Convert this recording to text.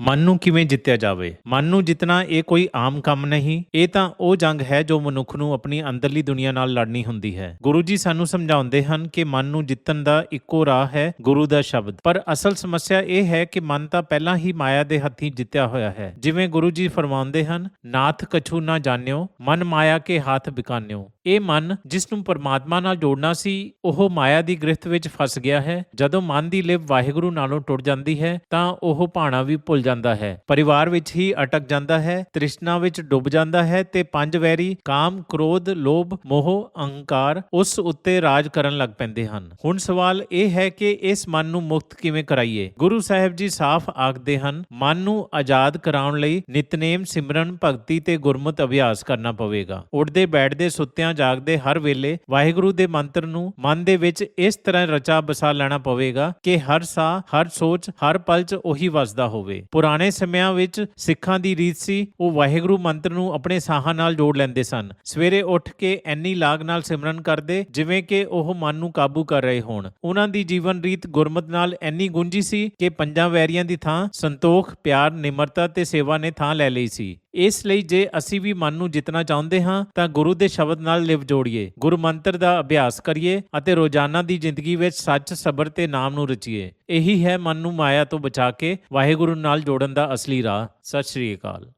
ਮਨ ਨੂੰ ਕਿਵੇਂ ਜਿੱਤਿਆ ਜਾਵੇ? ਮਨ ਨੂੰ ਜਿੱਤਣਾ ਇਹ ਕੋਈ ਆਮ ਕੰਮ ਨਹੀਂ, ਇਹ ਤਾਂ ਉਹ ਜੰਗ ਹੈ ਜੋ ਮਨੁੱਖ ਨੂੰ ਆਪਣੀ ਅੰਦਰਲੀ ਦੁਨੀਆ ਨਾਲ ਲੜਨੀ ਹੁੰਦੀ ਹੈ। ਗੁਰੂ ਜੀ ਸਾਨੂੰ ਸਮਝਾਉਂਦੇ ਹਨ ਕਿ ਮਨ ਨੂੰ ਜਿੱਤਣ ਦਾ ਇੱਕੋ ਰਾਹ ਹੈ ਗੁਰੂ ਦਾ ਸ਼ਬਦ। ਪਰ ਅਸਲ ਸਮੱਸਿਆ ਇਹ ਹੈ ਕਿ ਮਨ ਤਾਂ ਪਹਿਲਾਂ ਹੀ ਮਾਇਆ ਦੇ ਹੱਥੀਂ ਜਿੱਤਿਆ ਹੋਇਆ ਹੈ। ਜਿਵੇਂ ਗੁਰੂ ਜੀ ਫਰਮਾਉਂਦੇ ਹਨ, ਨਾਥ ਕਛੂ ਨਾ ਜਾਣਿਓ, ਮਨ ਮਾਇਆ ਕੇ ਹੱਥ ਬਿਕਾਨਿਓ। ਇਹ ਮਨ ਜਿਸ ਨੂੰ ਪਰਮਾਤਮਾ ਨਾਲ ਜੋੜਨਾ ਸੀ, ਉਹ ਮਾਇਆ ਦੀ ਗ੍ਰਿਫਤ ਵਿੱਚ ਫਸ ਗਿਆ ਹੈ। ਜਦੋਂ ਮਨ ਦੀ ਲਿਵ ਵਾਹਿਗੁਰੂ ਨਾਲੋਂ ਟੁੱਟ ਜਾਂਦੀ ਹੈ, ਤਾਂ ਉਹ ਭਾਣਾ ਵੀ ਭੁੱਲ ਜਾਂਦਾ ਹੈ। ਪਰਿਵਾਰ ਵਿੱਚ ਹੀ ਅਟਕ ਜਾਂਦਾ ਹੈ, ਤ੍ਰਿਸ਼ਨਾ ਵਿੱਚ ਡੁੱਬ ਜਾਂਦਾ ਹੈ ਤੇ ਪੰਜ ਵੈਰੀ ਕਾਮ, ਕ੍ਰੋਧ, ਲੋਭ, ਮੋਹ, ਅਹੰਕਾਰ ਉਸ ਉੱਤੇ ਰਾਜ ਕਰਨ ਲੱਗ ਪੈਂਦੇ ਹਨ। ਹੁਣ ਸਵਾਲ ਇਹ ਹੈ ਕਿ ਇਸ ਮਨ ਨੂੰ ਮੁਕਤ ਕਿਵੇਂ ਕਰਾਈਏ? ਗੁਰੂ ਸਾਹਿਬ ਜੀ ਸਾਫ਼ ਆਖਦੇ ਹਨ, ਮਨ ਨੂੰ ਆਜ਼ਾਦ ਕਰਾਉਣ ਲਈ ਨਿਤਨੇਮ, ਸਿਮਰਨ, ਭਗਤੀ ਤੇ ਗੁਰਮਤਿ ਅਭਿਆਸ ਕਰਨਾ ਪਵੇਗਾ। ਉੱਠਦੇ ਬੈਠਦੇ ਸੁੱਤਿਆਂ ਜਾਗਦੇ ਹਰ ਵੇਲੇ ਵਾਹਿਗੁਰੂ ਦੇ ਮੰਤਰ ਨੂੰ ਮਨ ਦੇ ਵਿੱਚ ਇਸ ਤਰ੍ਹਾਂ ਰਚਾ ਬਸਾ ਲੈਣਾ ਪਵੇਗਾ ਕਿ ਹਰ ਸਾਹ, ਹਰ ਸੋਚ, ਹਰ ਪਲ 'ਚ ਉਹੀ ਵਸਦਾ ਹੋਵੇ। ਪੁਰਾਣੇ ਸਮਿਆਂ ਵਿੱਚ ਸਿੱਖਾਂ ਦੀ ਰੀਤ ਸੀ, ਉਹ ਵਾਹਿਗੁਰੂ ਮੰਤਰ ਨੂੰ ਆਪਣੇ ਸਾਹਾਂ ਨਾਲ ਜੋੜ ਲੈਂਦੇ ਸਨ। ਸਵੇਰੇ ਉੱਠ ਕੇ ਐਨੀ ਲਾਗ ਨਾਲ ਸਿਮਰਨ ਕਰਦੇ, ਜਿਵੇਂ ਕਿ ਉਹ ਮਨ ਨੂੰ ਕਾਬੂ ਕਰ ਰਹੇ ਹੋਣ। ਉਹਨਾਂ ਦੀ ਜੀਵਨ ਰੀਤ ਗੁਰਮਤ ਨਾਲ ਐਨੀ ਗੁੰਜੀ ਸੀ ਕਿ ਪੰਜਾਂ ਵੈਰੀਆਂ ਦੀ ਥਾਂ ਸੰਤੋਖ, ਪਿਆਰ, ਨਿਮਰਤਾ ਤੇ ਸੇਵਾ ਨੇ ਥਾਂ ਲੈ ਲਈ ਸੀ। ਇਸ ਲਈ ਜੇ ਅਸੀਂ ਵੀ ਮਨ ਨੂੰ ਜਿੱਤਣਾ ਚਾਹੁੰਦੇ ਹਾਂ, ਤਾਂ ਗੁਰੂ ਦੇ ਸ਼ਬਦ ਨਾਲ ਲਿਵ ਜੋੜੀਏ, ਗੁਰੂ ਮੰਤਰ ਦਾ ਅਭਿਆਸ ਕਰੀਏ ਅਤੇ ਰੋਜ਼ਾਨਾ ਦੀ ਜ਼ਿੰਦਗੀ ਵਿੱਚ ਸੱਚ, ਸਬਰ ਤੇ ਨਾਮ ਨੂੰ ਰਚੀਏ। ਇਹੀ ਹੈ ਮਨ ਨੂੰ ਮਾਇਆ ਤੋਂ ਬਚਾ ਕੇ ਵਾਹਿਗੁਰੂ ਨਾਲ ਜੋੜਨ ਦਾ ਅਸਲੀ ਰਾਹ। ਸਤਿ ਸ਼੍ਰੀ ਅਕਾਲ।